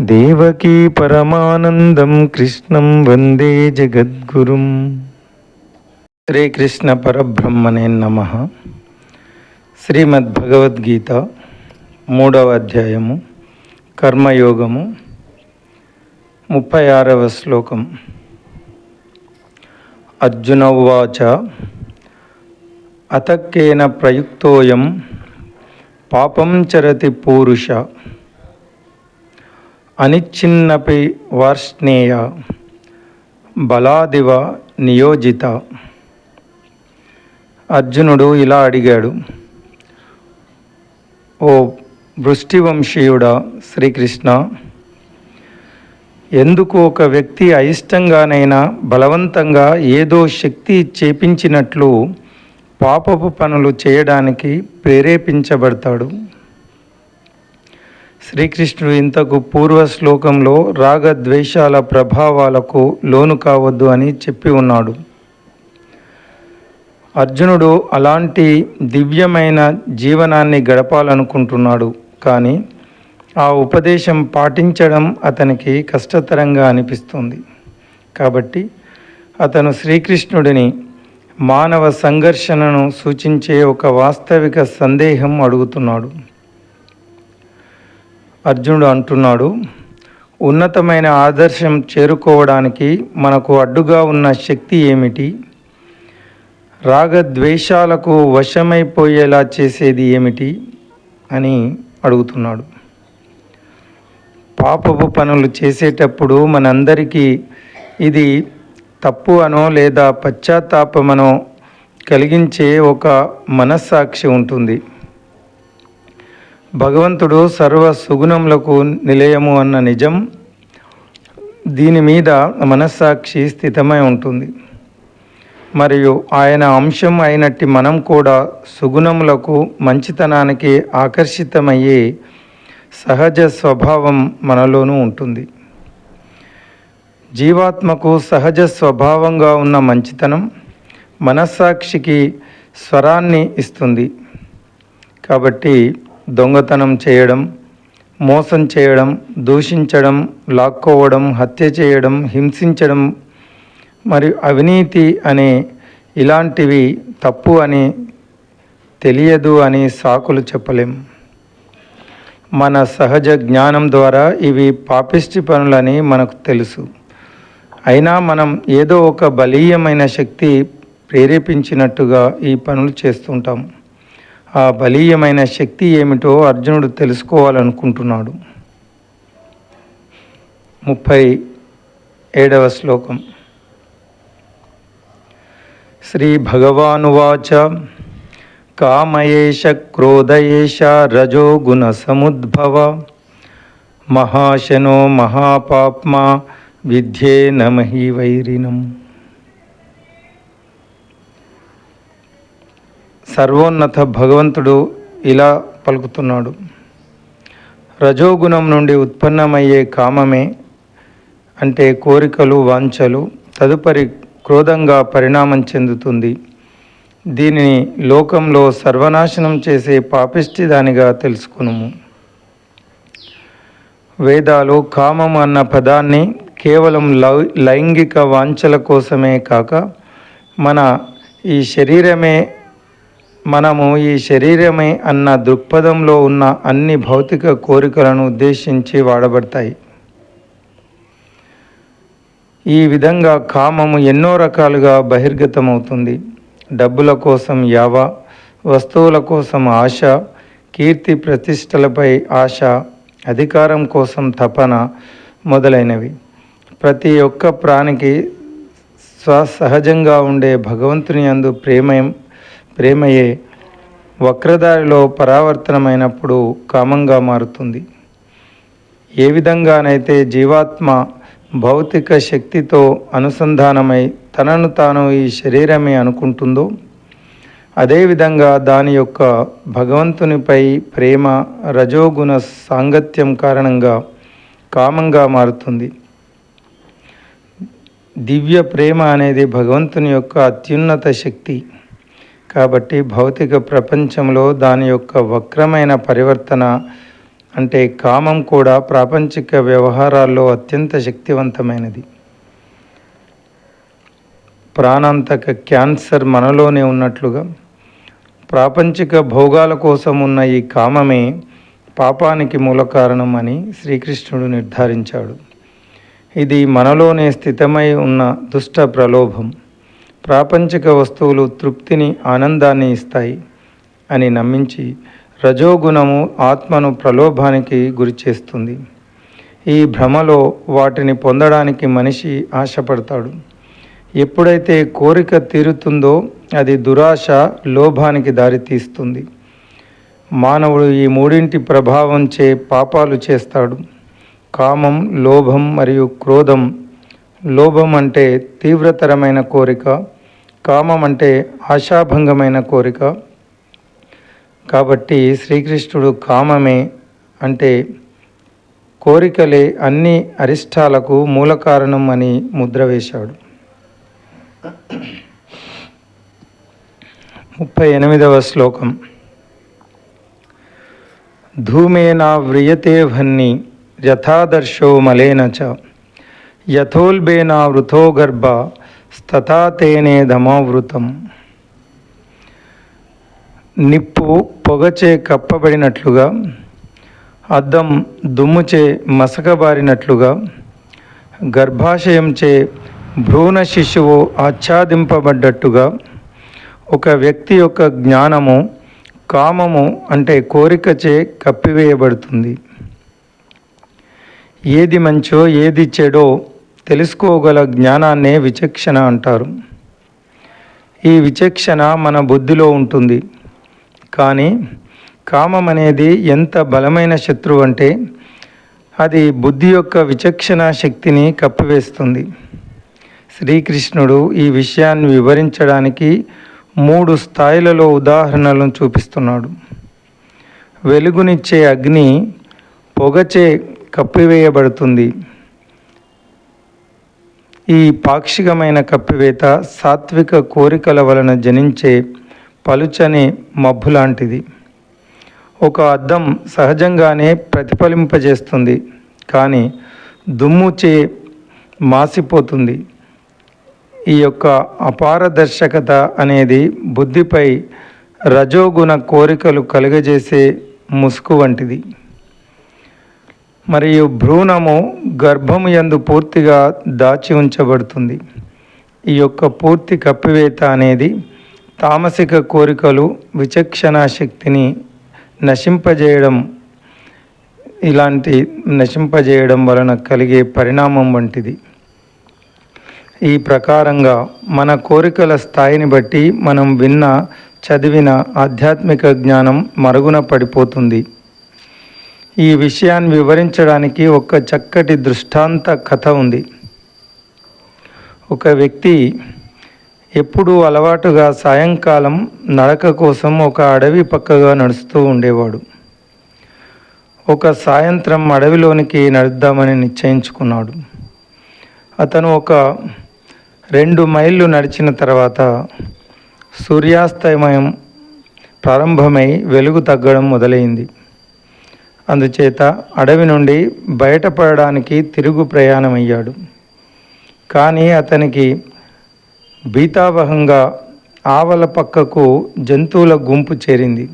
దేవకీ పరమానందం కృష్ణం వందే జగద్గురుం. శ్రీ కృష్ణ పరబ్రహ్మణే నమ. శ్రీమద్భగవద్గీత మూడవ అధ్యాయము కర్మయోగము ముప్పై ఆరవ శ్లోకం. అర్జున ఉవాచ అతక్కేన ప్రయుక్తోయం పాపం చరతి పూరుష. అనిచ్చిన్నపి వార్ష్ణేయ బలాదివ నియోజిత. అర్జునుడు ఇలా అడిగాడు ఓ వృష్టివంశీయుడా శ్రీకృష్ణ ఎందుకు ఒక వ్యక్తి అయిష్టంగానైనా బలవంతంగా ఏదో శక్తి చేపించినట్లు పాపపు పనులు చేయడానికి ప్రేరేపించబడతాడు? శ్రీకృష్ణుడు ఇంతకు పూర్వ శ్లోకంలో రాగద్వేషాల ప్రభావాలకు లోను కావద్దు అని చెప్పి ఉన్నాడు. అర్జునుడు అలాంటి దివ్యమైన జీవనాన్ని గడపాలనుకుంటున్నాడు. కానీ ఆ ఉపదేశం పాటించడం అతనికి కష్టతరంగా అనిపిస్తుంది. కాబట్టి అతను శ్రీకృష్ణుడిని మానవ సంఘర్షణను సూచించే ఒక వాస్తవిక సందేహం అడుగుతున్నాడు. అర్జునుడు అంటున్నాడు ఉన్నతమైన ఆదర్శం చేరుకోవడానికి మనకు అడ్డుగా ఉన్న శక్తి ఏమిటి? రాగద్వేషాలకు వశమైపోయేలా చేసేది ఏమిటి? అని అడుగుతున్నాడు. పాపపు పనులు చేసేటప్పుడు మనందరికీ ఇది తప్పు అనో లేదా పశ్చాత్తాపమనో కలిగించే ఒక మనస్సాక్షి ఉంటుంది. భగవంతుడు సర్వ సుగుణములకు నిలయము అన్న నిజం దీని మీద మనస్సాక్షి స్థితమై ఉంటుంది. మరియు ఆయన అంశం అయినట్టి మనం కూడా సుగుణములకు మంచితనానికి ఆకర్షితమయ్యే సహజ స్వభావం మనలోనూ ఉంటుంది. జీవాత్మకు సహజ స్వభావంగా ఉన్న మంచితనం మనస్సాక్షికి స్వరాన్ని ఇస్తుంది. కాబట్టి దొంగతనం చేయడం మోసం చేయడం దూషించడం లాక్కోవడం హత్య చేయడం హింసించడం మరియు అవినీతి అనే ఇలాంటివి తప్పు అని తెలియదు అని సాకులు చెప్పలేం. మన సహజ జ్ఞానం ద్వారా ఇవి పాపిష్టి పనులని మనకు తెలుసు. అయినా మనం ఏదో ఒక బలీయమైన శక్తి ప్రేరేపించినట్టుగా ఈ పనులు చేస్తుంటాం. ఆ బలీయమైన శక్తి ఏమిటో అర్జునుడు తెలుసుకోవాలనుకుంటున్నాడు. ముప్పై ఏడవ శ్లోకం. శ్రీ భగవానువాచ కామయేష క్రోధయేష రజోగుణ సముద్భవ మహాశనో మహాపాప్మా విద్యే నమహి వైరినం. సర్వోన్నత భగవంతుడు ఇలా పలుకుతున్నాడు. రజోగుణం నుండి ఉత్పన్నమయ్యే కామమే అంటే కోరికలు వాంఛలు తదుపరి క్రోధంగా పరిణామం చెందుతుంది. దీనిని లోకంలో సర్వనాశనం చేసే పాపిష్టి దానిగా తెలుసుకునుము. వేదాలు కామం అన్న పదాన్ని కేవలం లైంగిక వాంఛల కోసమే కాక మన ఈ శరీరమే మనము ఈ శరీరమే అన్న దృక్పథంలో ఉన్న అన్ని భౌతిక కోరికలను ఉద్దేశించి వాడబడతాయి. ఈ విధంగా కామము ఎన్నో రకాలుగా బహిర్గతమవుతుంది. డబ్బుల కోసం యావ వస్తువుల కోసం ఆశ కీర్తి ప్రతిష్టలపై ఆశ అధికారం కోసం తపన మొదలైనవి. ప్రతి ఒక్క ప్రాణికి స్వసహజంగా ఉండే భగవంతుని అందు ప్రేమ ప్రేమయే వక్రదారిలో పరావర్తనమైనప్పుడు కామంగా మారుతుంది. ఏ విధంగానైతే జీవాత్మ భౌతిక శక్తితో అనుసంధానమై తనను తాను ఈ శరీరమే అనుకుంటుందో అదేవిధంగా దాని యొక్క భగవంతునిపై ప్రేమ రజోగుణ సాంగత్యం కారణంగా కామంగా మారుతుంది. దివ్య ప్రేమ అనేది భగవంతుని యొక్క అత్యున్నత శక్తి. కాబట్టి భౌతిక ప్రపంచంలో దాని యొక్క వక్రమైన పరివర్తన అంటే కామం కూడా ప్రాపంచిక వ్యవహారాల్లో అత్యంత శక్తివంతమైనది. ప్రాణాంతక క్యాన్సర్ మనలోనే ఉన్నట్లుగా ప్రాపంచిక భోగాల కోసం ఉన్న ఈ కామమే పాపానికి మూల కారణం అని శ్రీకృష్ణుడు నిర్ధారించాడు. ఇది మనలోనే స్థితమై ఉన్న దుష్ట ప్రలోభం. ప్రాపంచిక వస్తువులు తృప్తిని ఆనందాన్ని ఇస్తాయి అని నమ్మించి రజోగుణము ఆత్మను ప్రలోభానికి గురిచేస్తుంది ఈ భ్రమలో వాటిని పొందడానికి మనిషి ఆశపడతాడు. ఎప్పుడైతే కోరిక తీరుతుందో అది దురాశ లోభానికి దారితీస్తుంది మానవుడు ఈ మూడింటి ప్రభావంచే పాపాలు చేస్తాడు. కామం లోభం మరియు క్రోధం లోభం అంటే తీవ్రతరమైన కోరిక కామం అంటే ఆశాభంగమైన కోరిక. కాబట్టి శ్రీకృష్ణుడు కామమే అంటే కోరికలే అన్ని అరిష్టాలకు మూల కారణం అని ముద్ర వేశాడు. ముప్పై ఎనిమిదవ శ్లోకం. ధూమేనా వ్రియతే భన్ని యథాదర్శో మలేన చ. యథోల్బేనా వృథో గర్భ తథా తేనే ధమావృతం నిప్పు పొగచే కప్పబడినట్లుగా అద్దం దుమ్ముచే మసకబారినట్లుగా గర్భాశయంచే భ్రూణ శిశువు ఆచ్ఛాదింపబడ్డట్టుగా ఒక వ్యక్తి యొక్క జ్ఞానము కామము అంటే కోరికచే కప్పివేయబడుతుంది. ఏది మంచో ఏది చెడో తెలుసుకోగల జ్ఞానాన్నే విచక్షణ అంటారు. ఈ విచక్షణ మన బుద్ధిలో ఉంటుంది. కానీ కామం అనేది ఎంత బలమైన శత్రువు అంటే అది బుద్ధి యొక్క విచక్షణ శక్తిని కప్పివేస్తుంది. శ్రీకృష్ణుడు ఈ విషయాన్ని వివరించడానికి మూడు స్థాయిలలో ఉదాహరణలను చూపిస్తున్నాడు. వెలుగునిచ్చే అగ్ని పొగచే కప్పివేయబడుతుంది. ఈ పాక్షికమైన కప్పివేత సాత్విక కోరికల వలన జనించే పలుచని మబ్బు లాంటిది. ఒక అద్దం సహజంగానే ప్రతిఫలింపజేస్తుంది కానీ దుమ్ముచే మాసిపోతుంది. ఈ యొక్క అపారదర్శకత అనేది బుద్ధిపై రజోగుణ కోరికలు కలుగజేసే ముసుగు వంటిది. మరియు భ్రూణము గర్భము యందు పూర్తిగా దాచి ఉంచబడుతుంది. ఈ యొక్క పూర్తి కప్పివేత అనేది తామసిక కోరికలు విచక్షణ శక్తిని నశింపజేయడం ఇలాంటి నశింపజేయడం వలన కలిగే పరిణామం వంటిది. ఈ ప్రకారంగా మన కోరికల స్థాయిని బట్టి మనం విన్న చదివిన ఆధ్యాత్మిక జ్ఞానం మరుగున పడిపోతుంది. ఈ విషయాన్ని వివరించడానికి ఒక చక్కటి దృష్టాంత కథ ఉంది. ఒక వ్యక్తి ఎప్పుడూ అలవాటుగా సాయంకాలం నడక కోసం ఒక అడవి పక్కగా నడుస్తూ ఉండేవాడు. ఒక సాయంత్రం అడవిలోనికి నడుద్దామని నిశ్చయించుకున్నాడు. అతను ఒక రెండు మైళ్ళు నడిచిన తర్వాత సూర్యాస్తమయం ప్రారంభమై వెలుగు తగ్గడం మొదలైంది. అందుచేత అడవి నుండి బయటపడడానికి తిరుగు ప్రయాణమయ్యాడు. కానీ అతనికి భీతావహంగా ఆవల పక్కకు జంతువుల గుంపు చేరింది.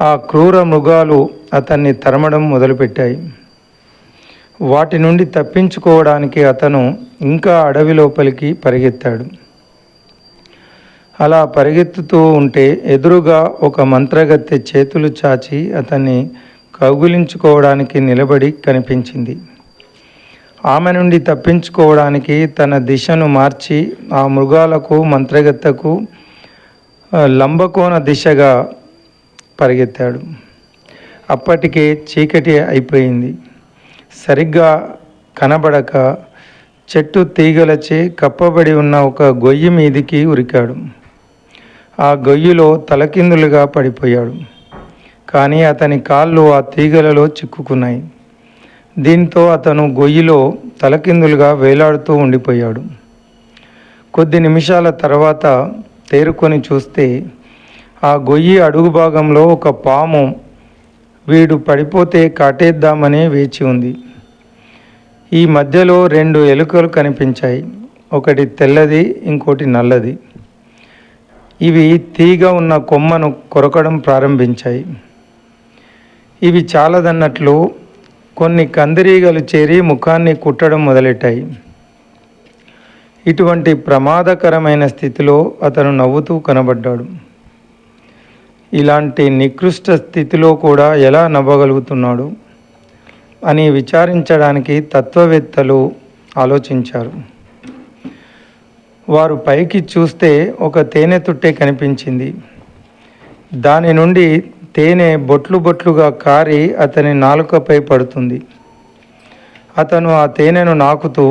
ఆ క్రూర మృగాలు అతన్ని తరమడం మొదలుపెట్టాయి. వాటి నుండి తప్పించుకోవడానికి అతను ఇంకా అడవి లోపలికి పరిగెత్తాడు. అలా పరిగెత్తుతూ ఉంటే ఎదురుగా ఒక మంత్రగత్తె చేతులు చాచి అతన్ని కౌగులించుకోవడానికి నిలబడి కనిపించింది. ఆమె నుండి తప్పించుకోవడానికి తన దిశను మార్చి ఆ మృగాలకు మంత్రగత్తకు లంబకోణ దిశగా పరిగెత్తాడు. అప్పటికే చీకటి అయిపోయింది. సరిగ్గా కనబడక చెట్టు తీగలచే కప్పబడి ఉన్న ఒక గొయ్యి మీదికి ఉరికాడు. ఆ గొయ్యిలో తలకిందులుగా పడిపోయాడు. కానీ అతని కాళ్ళు ఆ తీగలలో చిక్కుకున్నాయి. దీంతో అతను గొయ్యిలో తలకిందులుగా వేలాడుతూ ఉండిపోయాడు. కొద్ది నిమిషాల తర్వాత తేరుకొని చూస్తే ఆ గొయ్యి అడుగు భాగంలో ఒక పాము వీడు పడిపోతే కాటేద్దామనే వేచి ఉంది. ఈ మధ్యలో రెండు ఎలుకలు కనిపించాయి. ఒకటి తెల్లది ఇంకోటి నల్లది. ఇవి తీగ ఉన్న కొమ్మను కొరకడం ప్రారంభించాయి. ఇవి చాలదన్నట్లు కొన్ని కందిరీగలు చేరి ముఖాన్ని కుట్టడం మొదలెట్టాయి. ఇటువంటి ప్రమాదకరమైన స్థితిలో అతను నవ్వుతూ కనబడ్డాడు. ఇలాంటి నికృష్ట స్థితిలో కూడా ఎలా నవ్వగలుగుతున్నాడు అని విచారించడానికి తత్వవేత్తలు ఆలోచించారు. వారు పైకి చూస్తే ఒక తేనె తుట్టె కనిపించింది. దాని నుండి తేనె బొట్లు బొట్లుగా కారి అతని నాలుకపై పడుతుంది. అతను ఆ తేనెను నాకుతూ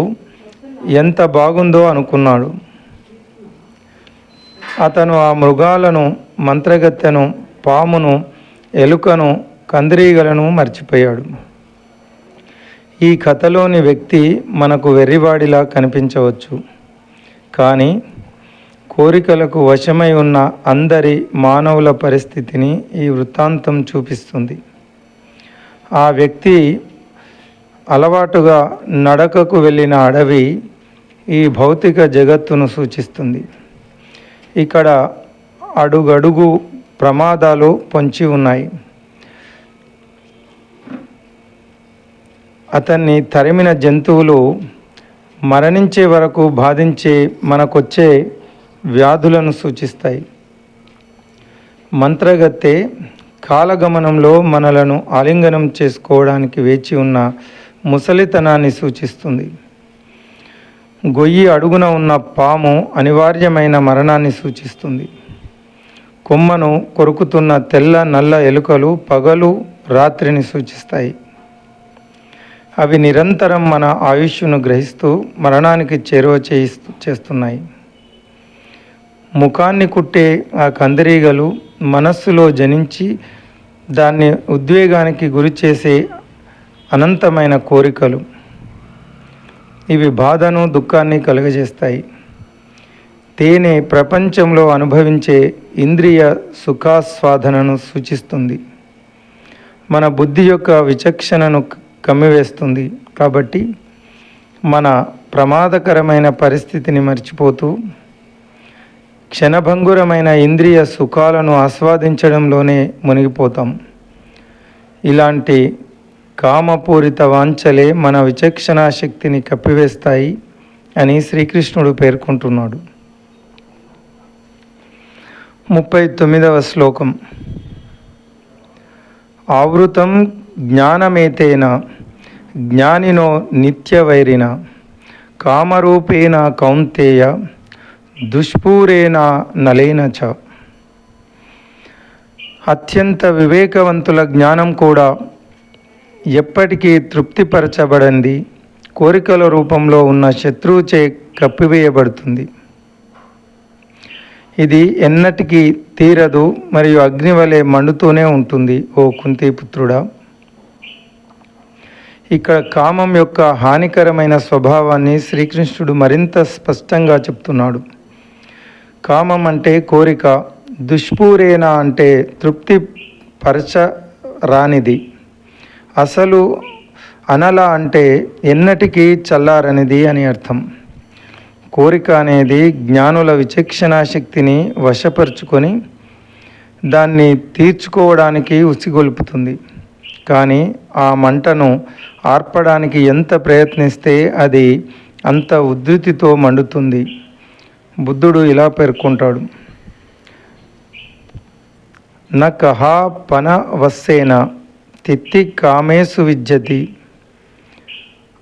ఎంత బాగుందో అనుకున్నాడు. అతను ఆ మృగాలను మంత్రగత్తెను పామును ఎలుకను కందిరీగలను మర్చిపోయాడు. ఈ కథలోని వ్యక్తి మనకు వెర్రివాడిలా కనిపించవచ్చు. కానీ కోరికలకు వశమై ఉన్న అందరి మానవుల పరిస్థితిని ఈ వృత్తాంతం చూపిస్తుంది. ఆ వ్యక్తి అలవాటుగా నడకకు వెళ్ళిన అడవి ఈ భౌతిక జగత్తును సూచిస్తుంది. ఇక్కడ అడుగడుగు ప్రమాదాలు పొంచి ఉన్నాయి. అతన్ని తరిమిన జంతువులు మరణించే వరకు బాధించే మనకొచ్చే వ్యాధులను సూచిస్తాయి. మంత్రగత్తె కాలగమనంలో మనలను ఆలింగనం చేసుకోవడానికి వేచి ఉన్న ముసలితనాన్ని సూచిస్తుంది. గొయ్యి అడుగున ఉన్న పాము అనివార్యమైన మరణాన్ని సూచిస్తుంది. కొమ్మను కొరుకుతున్న తెల్ల నల్ల ఎలుకలు పగలు రాత్రిని సూచిస్తాయి. అవి నిరంతరం మన ఆయుష్ను గ్రహిస్తూ మరణానికి చేరువ చేయిస్తూ చేస్తున్నాయి. ముఖాన్ని కుట్టే ఆ కందిరీగలు మనస్సులో జనించి దాన్ని ఉద్వేగానికి గురి చేసే అనంతమైన కోరికలు. ఇవి బాధను దుఃఖాన్ని కలుగజేస్తాయి. తేనె ప్రపంచంలో అనుభవించే ఇంద్రియ సుఖాస్వాదనను సూచిస్తుంది. మన బుద్ధి యొక్క విచక్షణను కమ్మివేస్తుంది. కాబట్టి మన ప్రమాదకరమైన పరిస్థితిని మర్చిపోతూ క్షణభంగురమైన ఇంద్రియ సుఖాలను ఆస్వాదించడంలోనే మునిగిపోతాం. ఇలాంటి కామపూరిత వాంఛలే మన విచక్షణా శక్తిని కప్పివేస్తాయి అని శ్రీకృష్ణుడు పేర్కొంటున్నాడు. ముప్పై తొమ్మిదవ శ్లోకం. ఆవృతం జ్ఞానమేతేన జ్ఞానినో నిత్యవైరిన కామరూపేణ కౌంతేయ దుష్పూరేణ నలేన చ. అత్యంత వివేకవంతుల జ్ఞానం కూడా ఎప్పటికీ తృప్తిపరచబడింది. కోరికల రూపంలో ఉన్న శత్రువుచే కప్పివేయబడుతుంది. ఇది ఎన్నటికీ తీరదు మరియు అగ్ని వలె మండుతూనే ఉంటుంది ఓ కుంతిపుత్రుడా. ఇక్కడ కామం యొక్క హానికరమైన స్వభావాన్ని శ్రీకృష్ణుడు మరింత స్పష్టంగా చెప్తున్నాడు. కామం అంటే కోరిక దుష్పూరేణ అంటే తృప్తి పరచ రానిది. అసలు అనల అంటే ఎన్నటికీ చల్లారనిది అని అర్థం. కోరిక అనేది జ్ఞానుల విచక్షణా శక్తిని వశపరుచుకొని దాన్ని తీర్చుకోవడానికి ఉసిగొల్పుతుంది. కానీ ఆ మంటను ఆర్పడానికి ఎంత ప్రయత్నిస్తే అది అంత ఉద్ధృతితో మండుతుంది. బుద్ధుడు ఇలా పేర్కొంటాడు. న కహా పన వస్సేన తిత్తి కామేసు విద్యతి.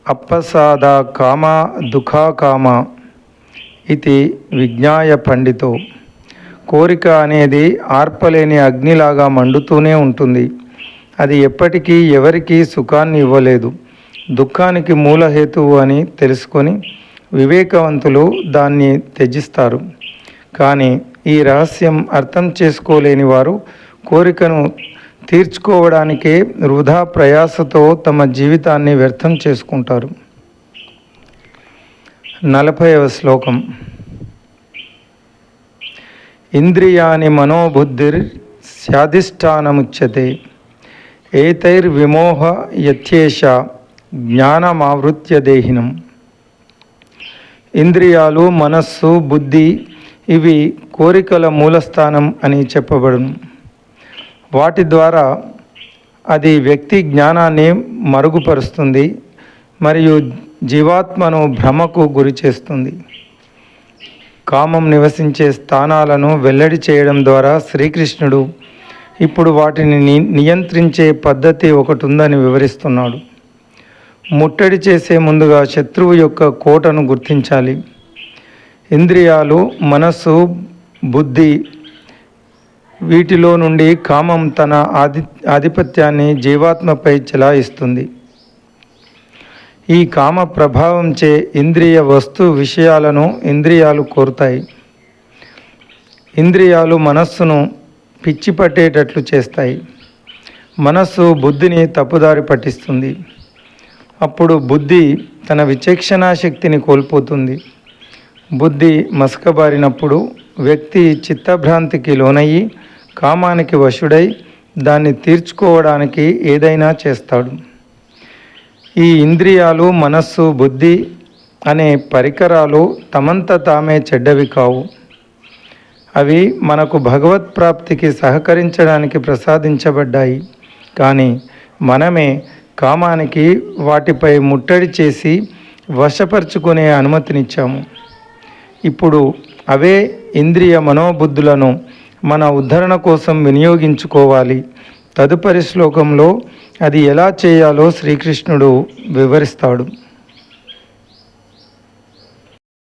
అప్పసాద కామ దుఃఖా కామ ఇది విజ్ఞాయ పండితో. కోరిక అనేది ఆర్పలేని అగ్నిలాగా మండుతూనే ఉంటుంది. అది ఎప్పటికీ ఎవరికీ సుఖాన్ని ఇవ్వలేదు. దుఃఖానికి మూలహేతువు అని తెలుసుకొని వివేకవంతులు దాన్ని త్యజిస్తారు. కానీ ఈ రహస్యం అర్థం చేసుకోలేని వారు కోరికను తీర్చుకోవడానికే వృధా ప్రయాసతో తమ జీవితాన్ని వ్యర్థం చేసుకుంటారు. నలభైవ శ్లోకం. ఇంద్రియాని మనోబుద్ధిర్ స్యాధిష్టానముచ్యతే ఏతైర్విమోహ యథ్యేష జ్ఞానమావృత్య దేహినం. ఇంద్రియాలు మనస్సు బుద్ధి ఇవి కోరికల మూలస్థానం అని చెప్పబడును. వాటి ద్వారా అది వ్యక్తి జ్ఞానాన్ని మరుగుపరుస్తుంది మరియు జీవాత్మను భ్రమకు గురి చేస్తుంది. కామం నివసించే స్థానాలను వెల్లడి చేయడం ద్వారా శ్రీకృష్ణుడు ఇప్పుడు వాటిని ని నియంత్రించే పద్ధతి ఒకటి ఉందని వివరిస్తున్నాడు. ముట్టడి చేసే ముందుగా శత్రువు యొక్క కోటను గుర్తించాలి. ఇంద్రియాలు మనస్సు బుద్ధి వీటిలో నుండి కామం తన ఆధి ఆధిపత్యాన్ని జీవాత్మపై చెలాయిస్తుంది. ఈ కామ ప్రభావంచే ఇంద్రియ వస్తు విషయాలను ఇంద్రియాలు కోరుతాయి. ఇంద్రియాలు మనస్సును పిచ్చి పట్టేటట్లు చేస్తాయి. మనస్సు బుద్ధిని తప్పుదారి పట్టిస్తుంది. అప్పుడు బుద్ధి తన విచక్షణా శక్తిని కోల్పోతుంది. బుద్ధి మసకబారినప్పుడు వ్యక్తి చిత్తభ్రాంతికి లోనయ్యి కామానికి వశుడై దాన్ని తీర్చుకోవడానికి ఏదైనా చేస్తాడు. ఈ ఇంద్రియాలు మనస్సు బుద్ధి అనే పరికరాలు తమంత తామే చెడ్డవి కావు. అవి మనకు భగవత్ ప్రాప్తికి సహకరించడానికి ప్రసాదించబడ్డాయి. కానీ మనమే కామానికి వాటిపై ముట్టడి చేసి వశపరుచుకునే అనుమతినిచ్చాము. ఇప్పుడు అవే ఇంద్రియ మనోబుద్ధులను మన ఉద్ధరణ కోసం వినియోగించుకోవాలి. తదుపరి శ్లోకంలో అది ఎలా చేయాలో శ్రీకృష్ణుడు వివరిస్తాడు.